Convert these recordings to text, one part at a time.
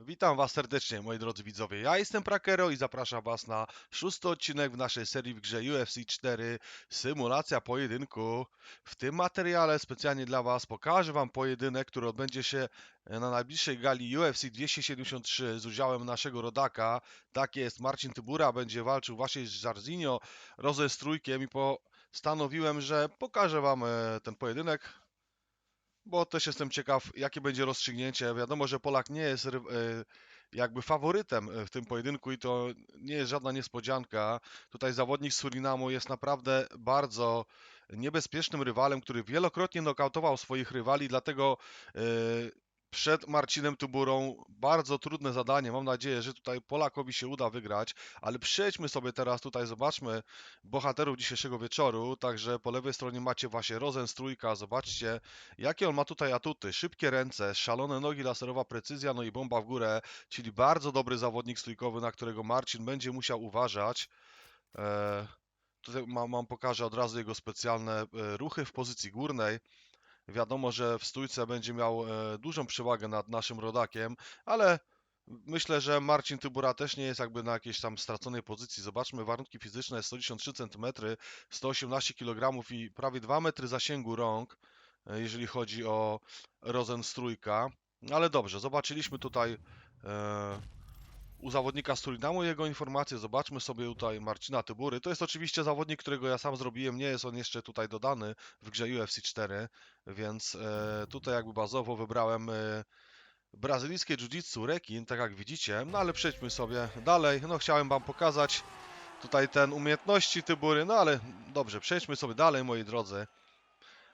Witam Was serdecznie, moi drodzy widzowie. Ja jestem Prakero i zapraszam Was na szósty odcinek w naszej serii w grze UFC 4 Symulacja Pojedynku. W tym materiale specjalnie dla Was pokażę Wam pojedynek, który odbędzie się na najbliższej gali UFC 273 z udziałem naszego rodaka. Tak jest, Marcin Tybura będzie walczył właśnie z Jarzinho Rozenstrójkiem i postanowiłem, że pokażę Wam e, ten pojedynek bo też jestem ciekaw, jakie będzie rozstrzygnięcie. Wiadomo, że Polak nie jest e, jakby faworytem e, w tym pojedynku i to nie jest żadna niespodzianka. Tutaj zawodnik z Surinamu jest naprawdę bardzo niebezpiecznym rywalem, który wielokrotnie nokautował swoich rywali, dlatego e, przed Marcinem Tuburą bardzo trudne zadanie. Mam nadzieję, że tutaj Polakowi się uda wygrać, ale przejdźmy sobie teraz tutaj, zobaczmy bohaterów dzisiejszego wieczoru. Także po lewej stronie macie właśnie Rozenstrójka, zobaczcie Jakie on ma tutaj atuty? Szybkie ręce, szalone nogi, laserowa precyzja, no i bomba w górę, czyli bardzo dobry zawodnik stójkowy, na którego Marcin będzie musiał uważać. E, tutaj mam, mam pokażę od razu jego specjalne e, ruchy w pozycji górnej. Wiadomo, że w stójce będzie miał e, dużą przewagę nad naszym rodakiem, ale myślę, że Marcin Tybura też nie jest jakby na jakiejś tam straconej pozycji. Zobaczmy warunki fizyczne, 193 cm, 118 kg i prawie 2 metry zasięgu rąk e, jeżeli chodzi o Rozenstrójka. Ale dobrze, zobaczyliśmy tutaj e, u zawodnika z Surinamu jego informacje. Zobaczmy sobie tutaj Marcina Tybury. To jest oczywiście zawodnik, którego ja sam zrobiłem. Nie jest on jeszcze tutaj dodany w grze UFC 4, więc e, tutaj jakby bazowo wybrałem e, brazylijskie jiu-jitsu rekin, tak jak widzicie. No ale przejdźmy sobie dalej. No chciałem wam pokazać tutaj ten umiejętności Tybury, no ale dobrze, przejdźmy sobie dalej, moi drodzy.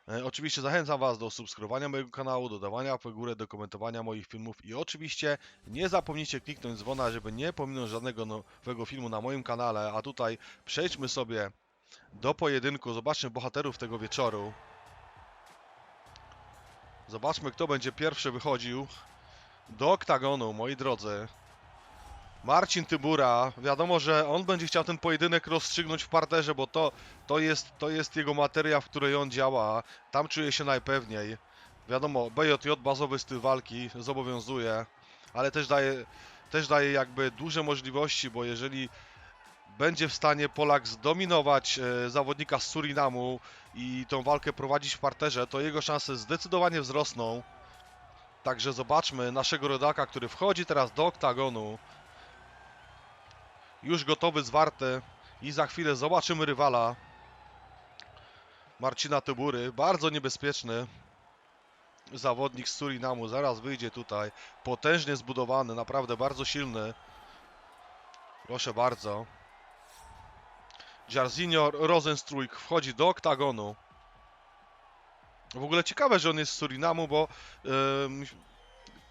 E, Oczywiście zachęcam Was do subskrybowania mojego kanału, dodawania łapek w górę, do komentowania moich filmów i oczywiście nie zapomnijcie kliknąć dzwona, żeby nie pominąć żadnego nowego filmu na moim kanale. A tutaj przejdźmy sobie do pojedynku, zobaczmy bohaterów tego wieczoru. Zobaczmy kto będzie pierwszy wychodził do oktagonu, moi drodzy. Marcin Tybura, wiadomo, że on będzie chciał ten pojedynek rozstrzygnąć w parterze, bo to, to, jest, to jest jego materia, w której on działa. Tam czuje się najpewniej. Wiadomo, BJJ, bazowy styl walki, zobowiązuje, ale też daje, też daje jakby duże możliwości, bo jeżeli będzie w stanie Polak zdominować e, zawodnika z Surinamu i tą walkę prowadzić w parterze, to jego szanse zdecydowanie wzrosną. Także zobaczmy naszego rodaka, który wchodzi teraz do oktagonu już gotowy, zwarty i za chwilę zobaczymy rywala Marcina Tybury, bardzo niebezpieczny zawodnik z Surinamu, zaraz wyjdzie tutaj, potężnie zbudowany, naprawdę bardzo silny, proszę bardzo. Jarzinho Rozenstrójk wchodzi do oktagonu. W ogóle ciekawe, że on jest z Surinamu, bo em,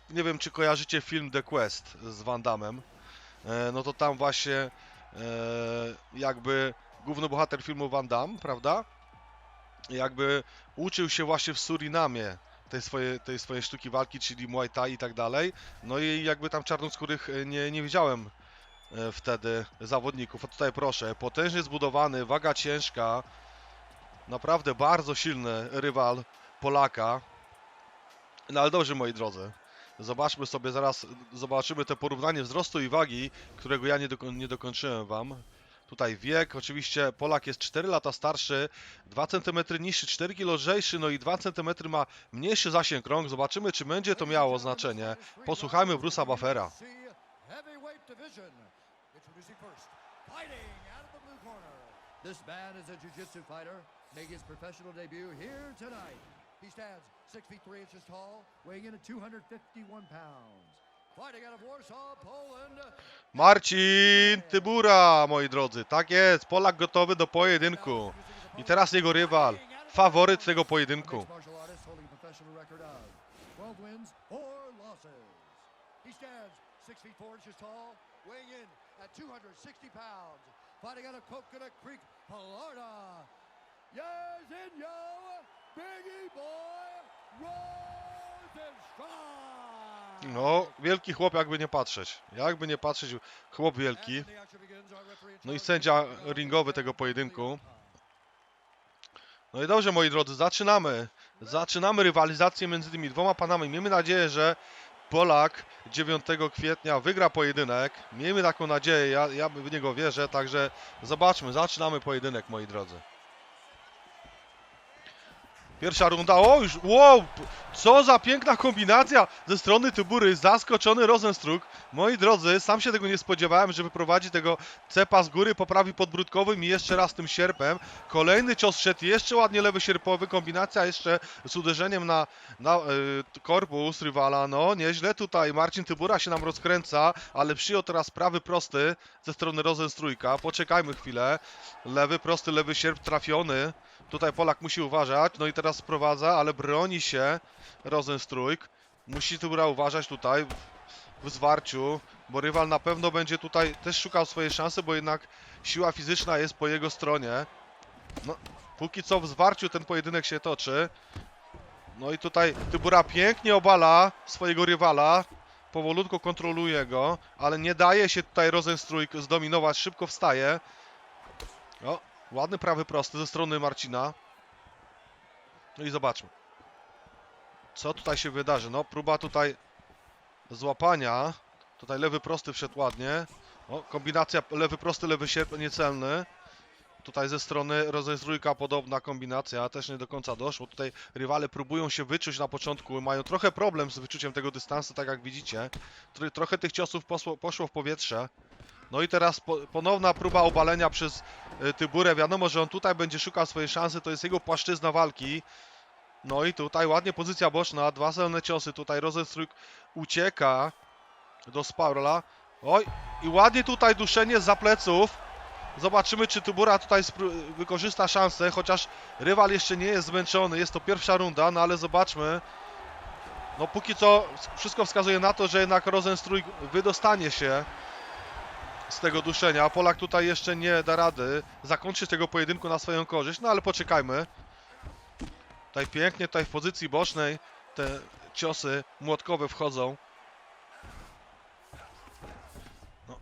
nie wiem, czy kojarzycie film The Quest z Van Damme. E, no to tam właśnie e, jakby główny bohater filmu Van Damme, prawda? Jakby uczył się właśnie w Surinamie tej swojej, tej swojej sztuki walki, czyli Muay Thai i tak dalej. No i jakby tam czarnoskórych e, nie, nie widziałem wtedy zawodników. A tutaj proszę, potężnie zbudowany, waga ciężka, naprawdę bardzo silny rywal Polaka. No ale dobrze, moi drodzy. Zobaczmy sobie zaraz, zobaczymy te porównanie wzrostu i wagi, którego ja nie, doko nie dokończyłem wam. Tutaj wiek, oczywiście Polak jest 4 lata starszy, 2 cm niższy, 4 kg lżejszy, no i 2 cm ma mniejszy zasięg rąk. Zobaczymy, czy będzie to miało znaczenie. Posłuchajmy Bruce'a Buffera. This man is a jiu-jitsu fighter, making his professional debut here tonight. He stands six feet three inches tall, weighing in at 251 pounds. Fighting out of Warsaw, Poland. Marcin Tybura, moi drodzy. Tak jest, Polak gotowy do pojedynku. I teraz jego rywal, faworyt tego pojedynku. Mixed martial artist holding a professional record of 12 wins, 4 losses. He stands 6 feet 4 inches tall, weighing in at 260 pounds. Fighting out of Coconut Creek, Florida. Yazinho, Biggie Boy, Rosenstrike. No, wielki chłop jakby nie patrzeć. Jakby nie patrzeć, chłop wielki. No i sędzia ringowy tego pojedynku. No i dobrze, moi drodzy, zaczynamy. Zaczynamy rywalizację między tymi dwoma panami. Miejmy nadzieję, że Polak 9 kwietnia wygra pojedynek. Miejmy taką nadzieję, ja, ja w niego wierzę, także zobaczmy, zaczynamy pojedynek, moi drodzy. Pierwsza runda, o już, wow, co za piękna kombinacja ze strony Tybury, zaskoczony Rosenstruck. Moi drodzy, sam się tego nie spodziewałem, że wyprowadzi tego cepa z góry, poprawi podbródkowym i jeszcze raz tym sierpem. Kolejny cios szedł, jeszcze ładnie lewy sierpowy, kombinacja jeszcze z uderzeniem na, na y, korpus rywala. No, nieźle tutaj, Marcin Tybura się nam rozkręca, ale przyjął teraz prawy prosty ze strony Rosenstrójka. Poczekajmy chwilę. Lewy prosty, lewy sierp trafiony. Tutaj Polak musi uważać, no i teraz sprowadza, ale broni się Rosenstrójk. Musi Tybura uważać tutaj w zwarciu, bo rywal na pewno będzie tutaj też szukał swojej szansy, bo jednak siła fizyczna jest po jego stronie. No, póki co w zwarciu ten pojedynek się toczy. No i tutaj Tybura pięknie obala swojego rywala. Powolutku kontroluje go, ale nie daje się tutaj Rosenstrójk zdominować, szybko wstaje. O, ładny prawy prosty ze strony Marcina. No i zobaczmy. Co tutaj się wydarzy? No, próba tutaj złapania. Tutaj lewy prosty wszedł ładnie. O, kombinacja lewy prosty, lewy sierp niecelny. Tutaj ze strony Rozenstrójka podobna kombinacja, też nie do końca doszło. Tutaj rywale próbują się wyczuć na początku, mają trochę problem z wyczuciem tego dystansu, tak jak widzicie. Tro- Trochę tych ciosów poszło w powietrze. No i teraz po, ponowna próba obalenia przez y, Tyburę. Wiadomo, że on tutaj będzie szukał swojej szansy, to jest jego płaszczyzna walki. No i tutaj ładnie pozycja boczna, dwa celne ciosy. Tutaj Rozenstrójk ucieka do Sparla. Oj, i ładnie tutaj duszenie za pleców. Zobaczymy, czy Tybura tutaj wykorzysta szansę, chociaż rywal jeszcze nie jest zmęczony. Jest to pierwsza runda, no ale zobaczmy. No póki co wszystko wskazuje na to, że jednak Rozenstrój wydostanie się z tego duszenia. Polak tutaj jeszcze nie da rady zakończyć tego pojedynku na swoją korzyść, no ale poczekajmy. Tutaj pięknie, tutaj w pozycji bocznej te ciosy młotkowe wchodzą. No,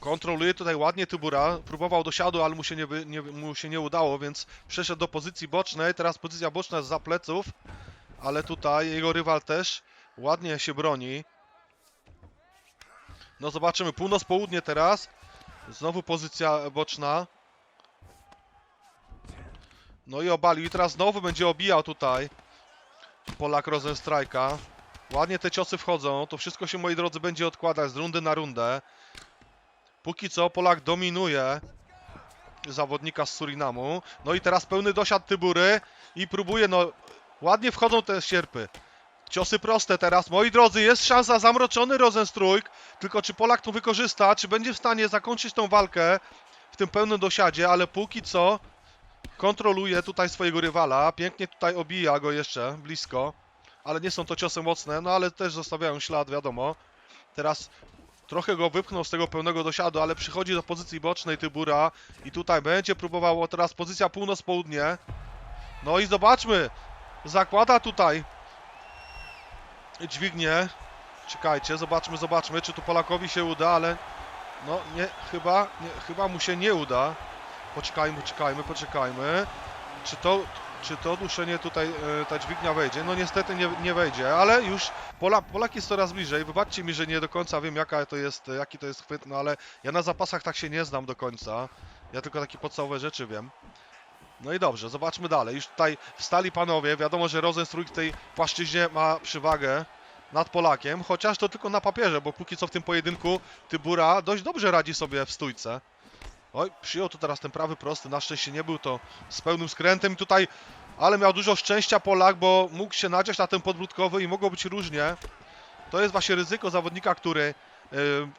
kontroluje tutaj ładnie Tybura. Próbował do siadu, ale mu się nie, nie, mu się nie udało, więc przeszedł do pozycji bocznej. Teraz pozycja boczna jest za pleców, ale tutaj jego rywal też ładnie się broni. No zobaczymy, północ-południe teraz. Znowu pozycja boczna. No i obalił. I teraz znowu będzie obijał tutaj Polak Rosenstrajka. Ładnie te ciosy wchodzą. To wszystko się, moi drodzy, będzie odkładać z rundy na rundę. Póki co Polak dominuje zawodnika z Surinamu. No i teraz pełny dosiad Tybury i próbuje, no ładnie wchodzą te sierpy. Ciosy proste teraz. Moi drodzy, jest szansa zamroczony Rosenstrójk. Tylko czy Polak to wykorzysta, czy będzie w stanie zakończyć tą walkę w tym pełnym dosiadzie, ale póki co kontroluje tutaj swojego rywala. Pięknie tutaj obija go jeszcze blisko. Ale nie są to ciosy mocne, no ale też zostawiają ślad, wiadomo. Teraz trochę go wypchnął z tego pełnego dosiadu, ale przychodzi do pozycji bocznej Tybura i tutaj będzie próbowało teraz pozycja północ-południe. No i zobaczmy, zakłada tutaj dźwignię. Czekajcie, zobaczmy, zobaczmy, czy tu Polakowi się uda, ale no nie, chyba, nie, chyba mu się nie uda. Poczekajmy, poczekajmy, poczekajmy. Czy to, czy to duszenie tutaj, e, ta dźwignia wejdzie? No niestety nie, nie wejdzie, ale już Pola, Polak jest coraz bliżej. Wybaczcie mi, że nie do końca wiem jaka to jest, jaki to jest chwyt, no ale ja na zapasach tak się nie znam do końca. Ja tylko takie podstawowe rzeczy wiem. No i dobrze, zobaczmy dalej. Już tutaj wstali panowie. Wiadomo, że Rozenstrój w tej płaszczyźnie ma przewagę nad Polakiem, chociaż to tylko na papierze, bo póki co w tym pojedynku Tybura dość dobrze radzi sobie w stójce. Oj, przyjął tu teraz ten prawy prosty, na szczęście nie był to z pełnym skrętem tutaj, ale miał dużo szczęścia Polak, bo mógł się naciąć na ten podbródkowy i mogło być różnie. To jest właśnie ryzyko zawodnika, który y,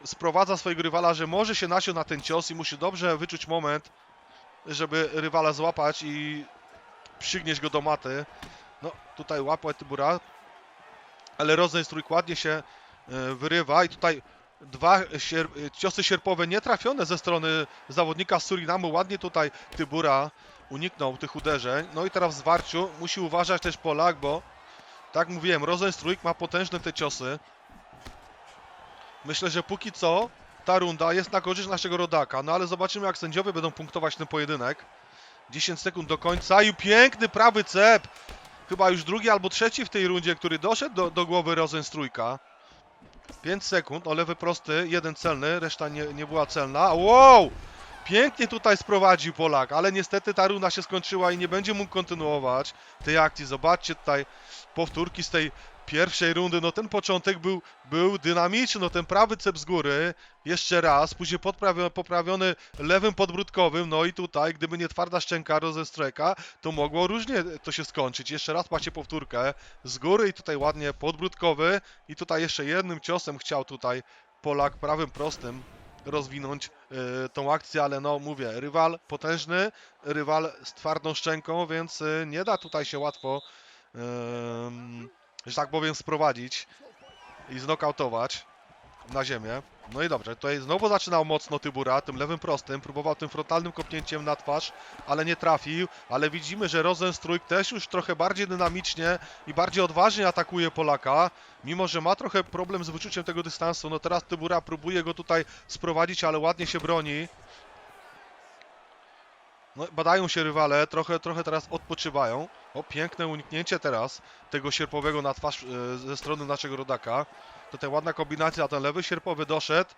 sprowadza swojego rywala, że może się nasiąść na ten cios i musi dobrze wyczuć moment, żeby rywala złapać i przygnieść go do maty. No, tutaj łapał Tybura, ale Rozenstrójk ładnie się e, wyrywa i tutaj dwa sier ciosy sierpowe nietrafione ze strony zawodnika Surinamu. Ładnie tutaj Tybura uniknął tych uderzeń. No i teraz w zwarciu musi uważać też Polak, bo tak mówiłem, Rozenstrójk ma potężne te ciosy. Myślę, że póki co ta runda jest na korzyść naszego rodaka, no ale zobaczymy jak sędziowie będą punktować ten pojedynek. 10 sekund do końca i piękny prawy cep chyba już drugi albo trzeci w tej rundzie, który doszedł do, do głowy Rozenstrójka. 5 sekund, o lewy prosty, jeden celny, reszta nie, nie była celna. Wow! Pięknie tutaj sprowadził Polak, ale niestety ta runda się skończyła i nie będzie mógł kontynuować tej akcji. Zobaczcie tutaj powtórki z tej pierwszej rundy. No ten początek był, był dynamiczny, no ten prawy cep z góry, jeszcze raz, później poprawiony lewym podbródkowym, no i tutaj, gdyby nie twarda szczęka rozestreka, to mogło różnie to się skończyć. Jeszcze raz macie powtórkę z góry i tutaj ładnie podbródkowy i tutaj jeszcze jednym ciosem chciał tutaj Polak prawym prostym rozwinąć y, tą akcję, ale no mówię, rywal potężny, rywal z twardą szczęką, więc y, nie da tutaj się łatwo, ym, że tak powiem, sprowadzić i znokautować na ziemię. No i dobrze, tutaj znowu zaczynał mocno Tybura, tym lewym prostym, próbował tym frontalnym kopnięciem na twarz, ale nie trafił, ale widzimy, że Rosenstrójk też już trochę bardziej dynamicznie i bardziej odważnie atakuje Polaka, mimo że ma trochę problem z wyczuciem tego dystansu, no teraz Tybura próbuje go tutaj sprowadzić, ale ładnie się broni. No, badają się rywale, trochę, trochę teraz odpoczywają. O, piękne uniknięcie teraz tego sierpowego na twarz e, ze strony naszego rodaka. Tutaj ładna kombinacja, ten lewy sierpowy doszedł.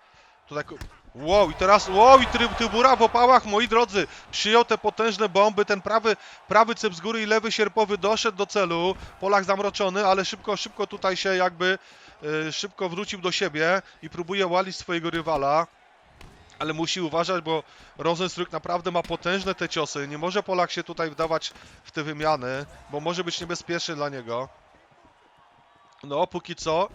Tutaj, wow, i teraz, wow, i tryb, Tybura w opałach, moi drodzy, przyjął te potężne bomby, ten prawy, prawy cyp z góry i lewy sierpowy doszedł do celu. Polak zamroczony, ale szybko, szybko tutaj się jakby, e, szybko wrócił do siebie i próbuje łalić swojego rywala. Ale musi uważać, bo Rosenstryk naprawdę ma potężne te ciosy. Nie może Polak się tutaj wdawać w te wymiany, bo może być niebezpieczny dla niego. No, póki co.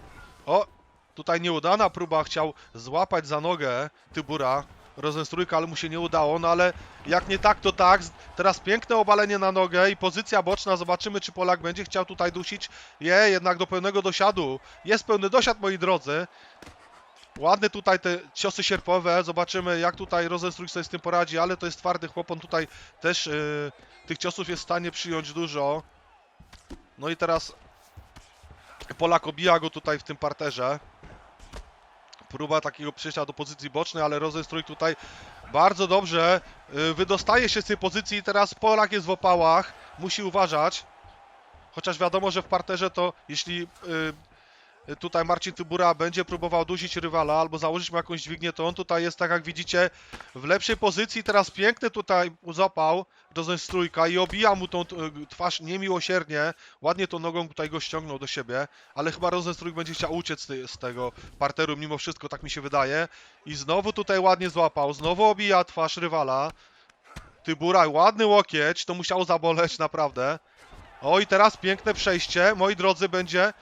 O, tutaj nieudana próba. Chciał złapać za nogę Tybura. Rosenstrójka, ale mu się nie udało. No ale jak nie tak, to tak. Teraz piękne obalenie na nogę i pozycja boczna. Zobaczymy, czy Polak będzie chciał tutaj dusić. Je, jednak do pełnego dosiadu. Jest pełny dosiad, moi drodzy. Ładne tutaj te ciosy sierpowe, zobaczymy jak tutaj Rosenstrój sobie z tym poradzi, ale to jest twardy chłop, on tutaj też yy, tych ciosów jest w stanie przyjąć dużo. No i teraz Polak obija go tutaj w tym parterze. Próba takiego przejścia do pozycji bocznej, ale Rosenstrój tutaj bardzo dobrze yy, wydostaje się z tej pozycji i teraz Polak jest w opałach, musi uważać. Chociaż wiadomo, że w parterze to jeśli yy, tutaj Marcin Tybura będzie próbował dusić rywala albo założyć mu jakąś dźwignię, to on tutaj jest, tak jak widzicie, w lepszej pozycji. Teraz piękny tutaj zapał Rozenstrójka i obija mu tą t- twarz niemiłosiernie. Ładnie tą nogą tutaj go ściągnął do siebie, ale chyba Rozenstrójk będzie chciał uciec z tego parteru mimo wszystko, tak mi się wydaje. I znowu tutaj ładnie złapał, znowu obija twarz rywala. Tybura, ładny łokieć, to musiało zaboleć naprawdę. O i teraz piękne przejście, moi drodzy, będzie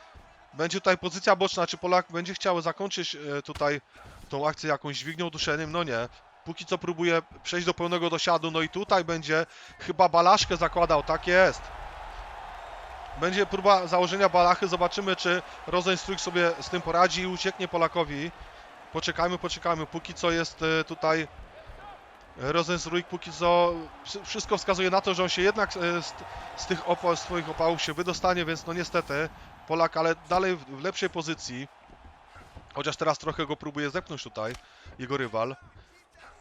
będzie tutaj pozycja boczna, czy Polak będzie chciał zakończyć e, tutaj tą akcję jakąś dźwignią duszeniem? No nie. Póki co próbuje przejść do pełnego dosiadu, no i tutaj będzie chyba balaszkę zakładał, tak jest. Będzie próba założenia balachy, zobaczymy czy Rosenstrój sobie z tym poradzi i ucieknie Polakowi. Poczekajmy, poczekajmy, póki co jest e, tutaj Rosenstrój, póki co wszy- wszystko wskazuje na to, że on się jednak e, z, z tych opa, z swoich opałów się wydostanie, więc no niestety Polak, ale dalej w, lepszej pozycji. Chociaż teraz trochę go próbuje zepchnąć tutaj, jego rywal.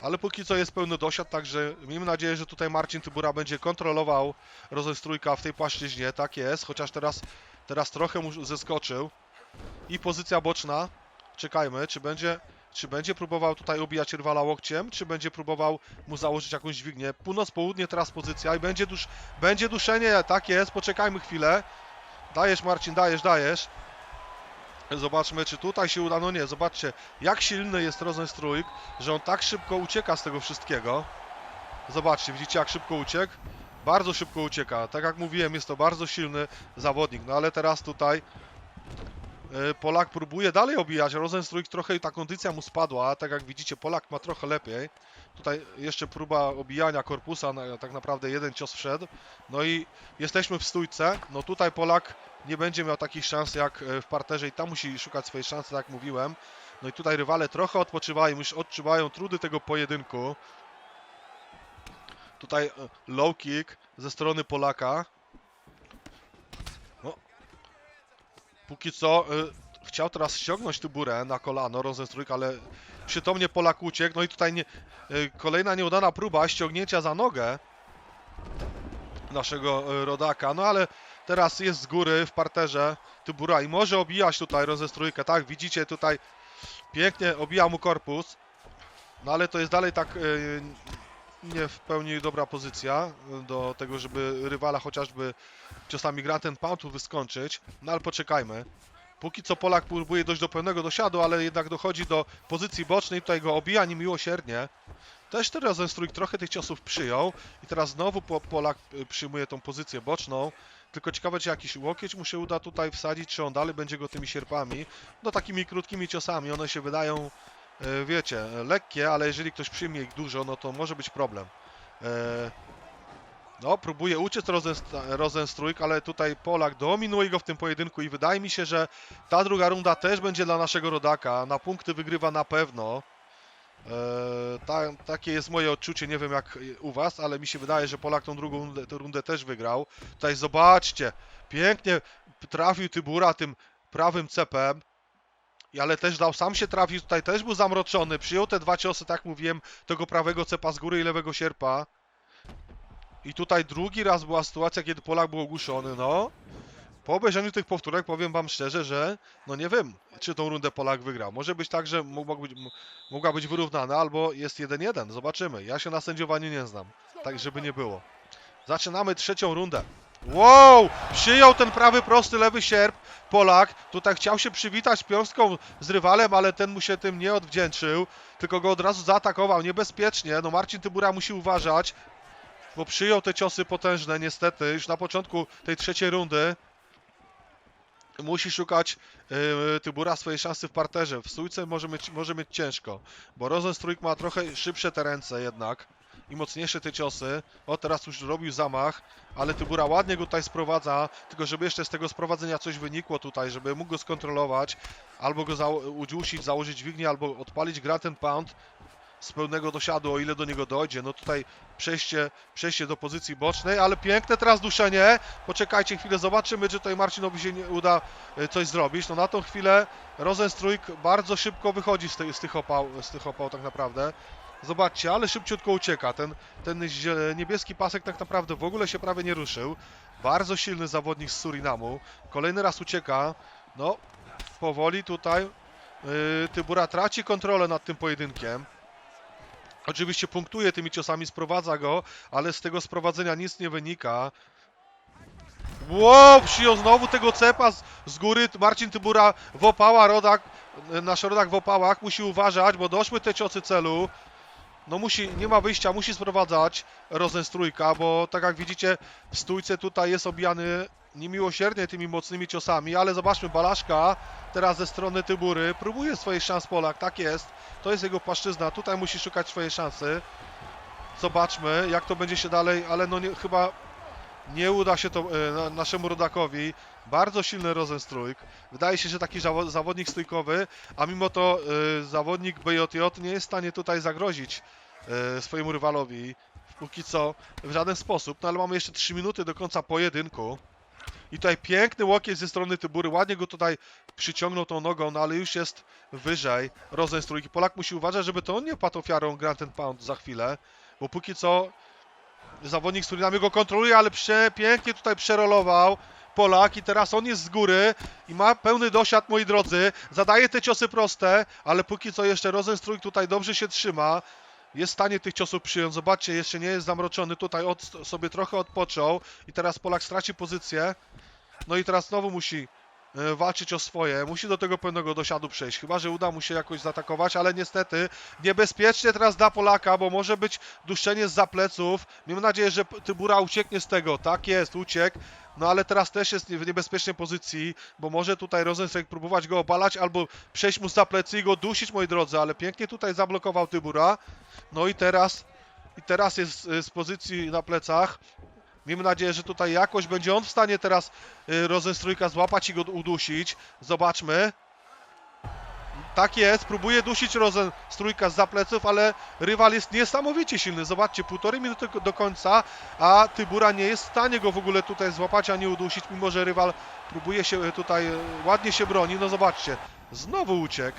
Ale póki co jest pełny dosiad, także miejmy nadzieję, że tutaj Marcin Tybura będzie kontrolował Rozenstrójka w tej płaszczyźnie. Tak jest, chociaż teraz, teraz trochę mu zeskoczył. I pozycja boczna. Czekajmy, czy będzie, czy będzie próbował tutaj obijać rywala łokciem, czy będzie próbował mu założyć jakąś dźwignię. Północ-południe teraz pozycja i będzie, dusz, będzie duszenie, tak jest, poczekajmy chwilę. Dajesz Marcin, dajesz, dajesz. Zobaczmy, czy tutaj się uda. No nie, zobaczcie, jak silny jest Rosenstrójk, że on tak szybko ucieka z tego wszystkiego. Zobaczcie, widzicie jak szybko uciekł? Bardzo szybko ucieka. Tak jak mówiłem, jest to bardzo silny zawodnik. No ale teraz tutaj e, Polak próbuje dalej obijać. Rosenstrójk trochę ta kondycja mu spadła. Tak jak widzicie, Polak ma trochę lepiej. Tutaj jeszcze próba obijania korpusa, tak naprawdę jeden cios wszedł. No i jesteśmy w stójce. No tutaj Polak nie będzie miał takich szans jak e, w parterze i tam musi szukać swojej szansy, tak jak mówiłem. No i tutaj rywale trochę odpoczywają, już odczuwają trudy tego pojedynku. Tutaj e, low kick ze strony Polaka. No. Póki co e, chciał teraz ściągnąć Tyburę na kolano Rosenstrójk, ale przytomnie Polak uciekł. No i tutaj nie, e, kolejna nieudana próba ściągnięcia za nogę naszego e, rodaka. No ale Teraz jest z góry w parterze Tybura i może obijać tutaj rozestrójkę, tak? Widzicie tutaj pięknie obija mu korpus. No ale to jest dalej tak yy, nie w pełni dobra pozycja do tego, żeby rywala chociażby ciosami Grand and Pound tu wyskoczyć. No ale poczekajmy. Póki co Polak próbuje dojść do pełnego dosiadu, ale jednak dochodzi do pozycji bocznej, tutaj go obija niemiłosiernie. Też ten Rosenstrój trochę tych ciosów przyjął i teraz znowu po- Polak y, przyjmuje tą pozycję boczną. Tylko ciekawe, czy jakiś łokieć mu się uda tutaj wsadzić, czy on dalej będzie go tymi sierpami. No takimi krótkimi ciosami, one się wydają, e, wiecie, e, lekkie, ale jeżeli ktoś przyjmie ich dużo, no to może być problem. No, próbuje uciec Rosenst- Rosenstrójk, ale tutaj Polak dominuje go w tym pojedynku i wydaje mi się, że ta druga runda też będzie dla naszego rodaka. Na punkty wygrywa na pewno. E, ta, takie jest moje odczucie, nie wiem jak u was, ale mi się wydaje, że Polak tą drugą rundę, tę rundę też wygrał. Tutaj zobaczcie, pięknie trafił Tybura tym prawym cepem. Ale też dał, sam się trafił, tutaj też był zamroczony, przyjął te dwa ciosy, tak mówiłem, tego prawego cepa z góry i lewego sierpa. I tutaj drugi raz była sytuacja, kiedy Polak był ogłuszony, no. Po obejrzeniu tych powtórek powiem wam szczerze, że no nie wiem, czy tą rundę Polak wygrał. Może być tak, że mogła być, być wyrównana, albo jest 1-1. Zobaczymy. Ja się na sędziowaniu nie znam, tak żeby nie było. Zaczynamy trzecią rundę. Wow! Przyjął ten prawy, prosty, lewy sierp. Polak tutaj chciał się przywitać piąstką z rywalem, ale ten mu się tym nie odwdzięczył, tylko go od razu zaatakował niebezpiecznie. No Marcin Tybura musi uważać, bo przyjął te ciosy potężne niestety już na początku tej trzeciej rundy. Musi szukać yy, Tybura swojej szansy w parterze. W stójce może mieć, może mieć ciężko, bo Rosenstrójk ma trochę szybsze te ręce jednak i mocniejsze te ciosy. O, teraz już robił zamach, ale Tybura ładnie go tutaj sprowadza, tylko żeby jeszcze z tego sprowadzenia coś wynikło tutaj, żeby mógł go skontrolować, albo go zało- udusić, założyć dźwignię, albo odpalić Grand and Pound z pełnego dosiadu, o ile do niego dojdzie. No tutaj przejście, przejście do pozycji bocznej, ale piękne teraz duszenie. Poczekajcie chwilę, zobaczymy, czy tutaj Marcinowi się nie uda e, coś zrobić. No na tą chwilę Rosenstrójk bardzo szybko wychodzi z, tej, z, tych opał, z tych opał tak naprawdę. Zobaczcie, ale szybciutko ucieka. Ten, ten niebieski pasek tak naprawdę w ogóle się prawie nie ruszył. Bardzo silny zawodnik z Surinamu. Kolejny raz ucieka. No, powoli tutaj yy, Tybura traci kontrolę nad tym pojedynkiem. Oczywiście punktuje tymi ciosami, sprowadza go, ale z tego sprowadzenia nic nie wynika. Wow, przyjął znowu tego cepa z, z góry. Marcin Tybura w rodak, nasz rodak w opałach musi uważać, bo doszły te ciosy celu. No musi, nie ma wyjścia, musi sprowadzać Rosenstrójka, bo tak jak widzicie w stójce tutaj jest obijany niemiłosiernie tymi mocnymi ciosami, ale zobaczmy Balaszka teraz ze strony Tybury, próbuje swoich szans Polak, tak jest, to jest jego płaszczyzna, tutaj musi szukać swojej szansy. Zobaczmy jak to będzie się dalej, ale no nie, chyba nie uda się to na, naszemu rodakowi. Bardzo silny Rosenstrójk. Wydaje się, że taki zawo- zawodnik stójkowy, a mimo to e, zawodnik BJJ nie jest w stanie tutaj zagrozić e, swojemu rywalowi. Póki co w żaden sposób. No ale mamy jeszcze 3 minuty do końca pojedynku. I tutaj piękny łokieć ze strony Tybury. Ładnie go tutaj przyciągnął tą nogą, no ale już jest wyżej Rosenstrójk. I Polak musi uważać, żeby to on nie padł ofiarą Grand and Pound za chwilę. Bo póki co zawodnik Surinamy go kontroluje, ale prze, pięknie tutaj przerolował Polak i teraz on jest z góry i ma pełny dosiad, moi drodzy. Zadaje te ciosy proste, ale póki co jeszcze Rosenstrójk tutaj dobrze się trzyma. Jest w stanie tych ciosów przyjąć. Zobaczcie, jeszcze nie jest zamroczony. Tutaj od, sobie trochę odpoczął i teraz Polak straci pozycję. No i teraz znowu musi e, walczyć o swoje. Musi do tego pełnego dosiadu przejść. Chyba, że uda mu się jakoś zaatakować, ale niestety niebezpiecznie teraz dla Polaka, bo może być duszenie z pleców. Miejmy nadzieję, że Tybura ucieknie z tego. Tak jest, uciekł. No ale teraz też jest w niebezpiecznej pozycji, bo może tutaj Rosenstreich próbować go obalać albo przejść mu za plecy i go dusić, moi drodzy, ale pięknie tutaj zablokował Tybura. No i teraz, i teraz jest y, z pozycji na plecach. Miejmy nadzieję, że tutaj jakoś będzie on w stanie teraz y, Rosenstrójka złapać i go udusić. Zobaczmy. Tak jest, próbuje dusić Rosenstrójka z pleców, ale rywal jest niesamowicie silny. Zobaczcie, półtorej minuty do końca, a Tybura nie jest w stanie go w ogóle tutaj złapać ani udusić, mimo że rywal próbuje się y, tutaj, y, ładnie się broni. No zobaczcie, znowu uciekł.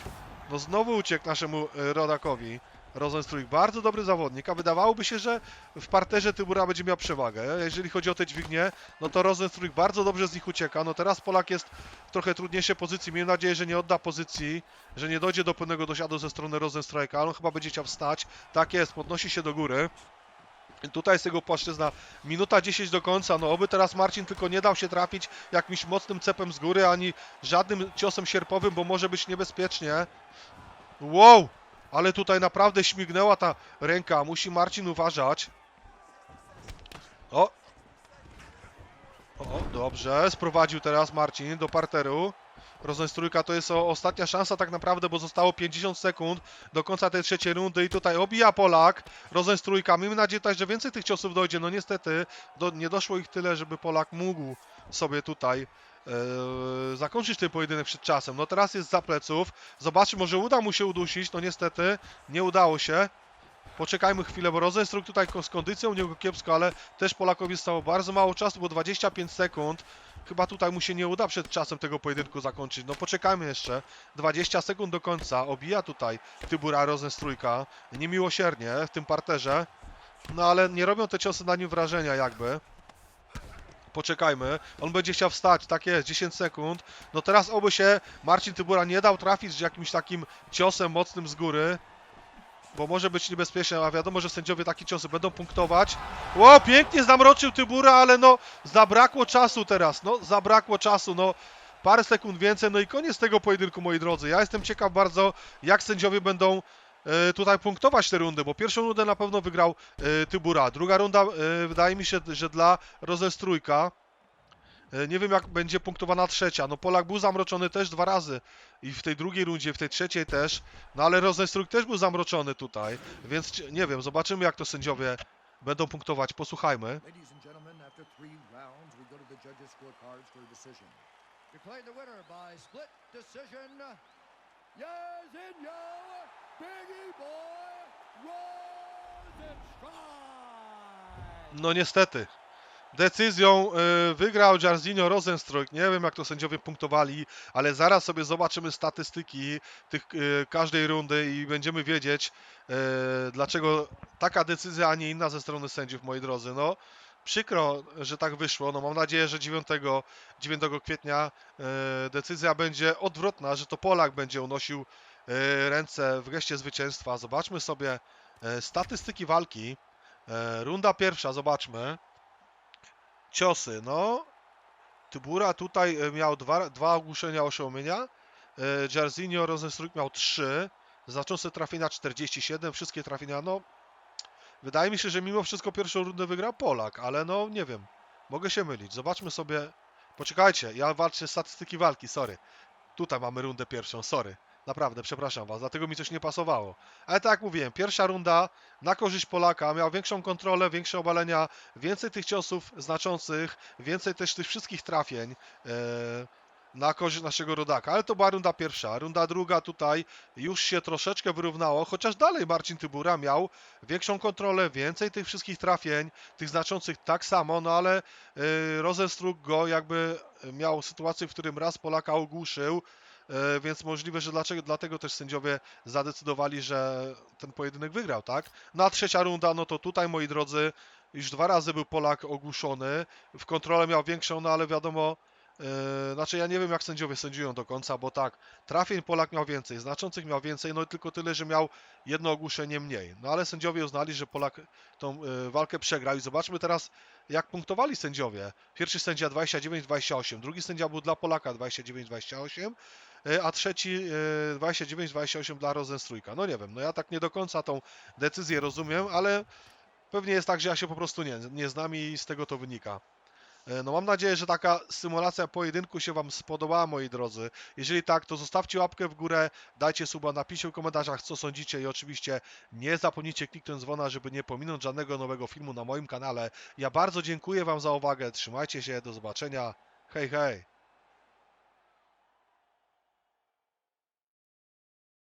No znowu uciekł naszemu rodakowi. Rosenstruik bardzo dobry zawodnik, a wydawałoby się, że w parterze Tybura będzie miał przewagę. Jeżeli chodzi o te dźwignie, no to Rosenstruik bardzo dobrze z nich ucieka. No teraz Polak jest w trochę trudniejszej pozycji. Miejmy nadzieję, że nie odda pozycji, że nie dojdzie do pełnego dosiadu ze strony Rosenstrike'a. ale On chyba będzie chciał wstać. Tak jest, podnosi się do góry. Tutaj jest jego płaszczyzna. Minuta 10 do końca. No oby teraz Marcin tylko nie dał się trafić jakimś mocnym cepem z góry, ani żadnym ciosem sierpowym, bo może być niebezpiecznie. Wow! Ale tutaj naprawdę śmignęła ta ręka. Musi Marcin uważać. O! O, dobrze. Sprowadził teraz Marcin do parteru. Rozenstrójka to jest ostatnia szansa tak naprawdę, bo zostało 50 sekund do końca tej trzeciej rundy i tutaj obija Polak. Rozenstrójka. Miejmy nadzieję też, że więcej tych ciosów dojdzie. No niestety do, nie doszło ich tyle, żeby Polak mógł sobie tutaj zakończyć ten pojedynek przed czasem. No teraz jest za pleców. Zobaczmy, może uda mu się udusić. No niestety nie udało się. Poczekajmy chwilę, bo Rozenstruik tutaj ko- z kondycją niego kiepsko, ale też Polakowi zostało bardzo mało czasu, bo 25 sekund. Chyba tutaj mu się nie uda przed czasem tego pojedynku zakończyć. No poczekajmy jeszcze. 20 sekund do końca. Obija tutaj Tybura Rozenstrójka. Niemiłosiernie w tym parterze. No ale nie robią te ciosy na nim wrażenia jakby. Poczekajmy. On będzie chciał wstać. Tak jest. 10 sekund. No teraz oby się Marcin Tybura nie dał trafić jakimś takim ciosem mocnym z góry. Bo może być niebezpieczne, a wiadomo, że sędziowie takie ciosy będą punktować. Ło, pięknie zamroczył Tybura, ale no zabrakło czasu teraz. No zabrakło czasu, no parę sekund więcej, no i koniec tego pojedynku, moi drodzy. Ja jestem ciekaw bardzo, jak sędziowie będą tutaj punktować te rundy, bo pierwszą rundę na pewno wygrał e, Tybura. Druga runda e, wydaje mi się, że dla Rozenstrójka. E, Nie wiem, jak będzie punktowana trzecia. No Polak był zamroczony też dwa razy. I w tej drugiej rundzie, w tej trzeciej też. No ale Rozenstrójk też był zamroczony tutaj. Więc nie wiem, zobaczymy jak to sędziowie będą punktować. Posłuchajmy. Declaring the winner by split decision, Yazinho Biggie Boy Rosenstrike. No niestety. Decyzją y, wygrał Jarzinho Rosenstruik. Nie wiem jak to sędziowie punktowali, ale zaraz sobie zobaczymy statystyki tych y, każdej rundy i będziemy wiedzieć y, dlaczego taka decyzja, a nie inna ze strony sędziów, moi drodzy. No przykro, że tak wyszło. No mam nadzieję, że 9, 9 kwietnia y, decyzja będzie odwrotna, że to Polak będzie unosił y, ręce w geście zwycięstwa. Zobaczmy sobie y, statystyki walki. E, Runda pierwsza, zobaczmy. Ciosy, no. Tybura tutaj e, miał dwa, dwa ogłuszenia oszołomienia. E, Jarzinho Rosenstruik miał trzy. Znaczące trafienia 47, wszystkie trafienia, no. Wydaje mi się, że mimo wszystko pierwszą rundę wygrał Polak, ale no nie wiem. Mogę się mylić. Zobaczmy sobie. Poczekajcie, ja walczę statystyki walki, sorry. Tutaj mamy rundę pierwszą, sorry. Naprawdę, przepraszam Was, dlatego mi coś nie pasowało. Ale tak jak mówiłem, pierwsza runda na korzyść Polaka, miał większą kontrolę, większe obalenia, więcej tych ciosów znaczących, więcej też tych wszystkich trafień e, na korzyść naszego rodaka. Ale to była runda pierwsza. Runda druga tutaj już się troszeczkę wyrównało, chociaż dalej Marcin Tybura miał większą kontrolę, więcej tych wszystkich trafień, tych znaczących tak samo, no ale e, Rozenstruik go jakby miał sytuację, w którym raz Polaka ogłuszył, e, więc możliwe, że dlaczego, dlatego też sędziowie zadecydowali, że ten pojedynek wygrał, tak? No a trzecia runda, no to tutaj, moi drodzy, już dwa razy był Polak ogłuszony, w kontrolę miał większą, no ale wiadomo, e, znaczy ja nie wiem jak sędziowie sędziują do końca, bo tak, trafień Polak miał więcej, znaczących miał więcej, no tylko tyle, że miał jedno ogłuszenie mniej. No ale sędziowie uznali, że Polak tą e, walkę przegrał i zobaczmy teraz, jak punktowali sędziowie. Pierwszy sędzia 29-28, drugi sędzia był dla Polaka 29-28, e, a trzeci e, 29-28 dla Rozenstrójka. No nie wiem, no ja tak nie do końca tą decyzję rozumiem, ale pewnie jest tak, że ja się po prostu nie, nie znam i z tego to wynika. E, No mam nadzieję, że taka symulacja pojedynku się Wam spodobała, moi drodzy. Jeżeli tak, to zostawcie łapkę w górę, dajcie suba, napiszcie w komentarzach, co sądzicie i oczywiście nie zapomnijcie kliknąć dzwona, żeby nie pominąć żadnego nowego filmu na moim kanale. Ja bardzo dziękuję Wam za uwagę, trzymajcie się, do zobaczenia, hej hej!